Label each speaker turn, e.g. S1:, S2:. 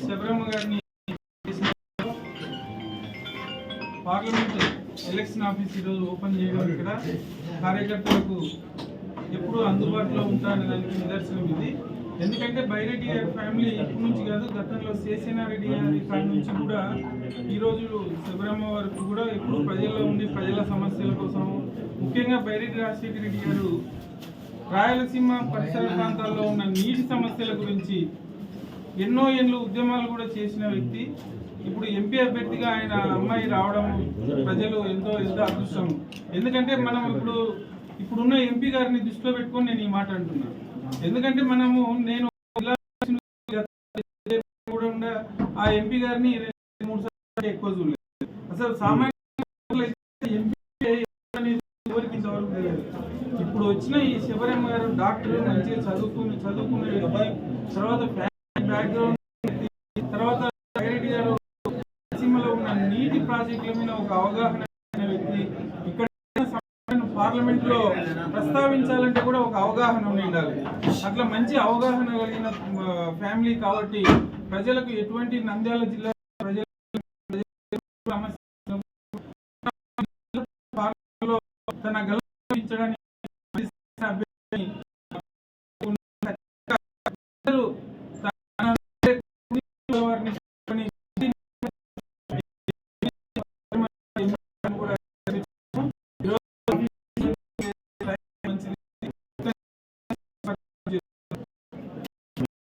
S1: శబరమ్మ గారిని parliament election office ఈరోజు open చేయడం ఇక్కడ కార్యకర్తలకు ఎప్పుడూ అందుబాటులో ఉంటారనే దానికి నిదర్శనం ఇది ఎందుకంటే బైరెడ్డి గారి ఫ్యామిలీ ఇప్పటి నుంచి కాదు గతంలో శేషనారెడ్డి గారి కాడి నుంచి కూడా ఈ రోజు శబరమ్మ వరకు కూడా ఎప్పుడు ప్రజల్లో ఉండి ప్రజల సమస్యల కోసం ముఖ్యంగా బైరెడ్డి రాజశేఖర రెడ్డి గారు రాయలసీమ పరిసర ప్రాంతాల్లో ఉన్న నీటి సమస్యల గురించి ఎన్నో ఏళ్ళు ఉద్యమాలు కూడా చేసిన వ్యక్తి. ఇప్పుడు ఎంపీ అభ్యర్థిగా ఆయన అమ్మాయి రావడం ప్రజలు ఎంతో ఎంతో అదృష్టం. ఎందుకంటే మనం ఇప్పుడు ఇప్పుడున్న ఎంపీ గారిని దృష్టిలో పెట్టుకొని నేను ఈ మాట అంటున్నా. ఎందుకంటే మనము నేను కూడా ఆ ఎంపీ గారిని రెండు మూడు సార్లు ఎక్కువ చూడలేదు. అసలు సామాన్య ఎంపీ ఇప్పుడు వచ్చిన ఈ శివరేమ గారు డాక్టర్ మంచిగా చదువుకుని చదువుకునే వ్యక్తి తర్వాత బ్యాక్గ్రౌండ్ తర్వాత రెడ్డి గారు రాయలసీమలో ఉన్న నీటి ప్రాజెక్టుల మీద ఒక అవగాహన వ్యక్తి. ఇక్కడ పార్లమెంట్లో ప్రస్తావించాలంటే కూడా ఒక అవగాహన ఉండాలి. అట్లా మంచి అవగాహన కలిగిన ఫ్యామిలీ కాబట్టి ప్రజలకు ఎటువంటి నంద్యాల జిల్లా ప్రజల సమస్య తన గల్పించడానికి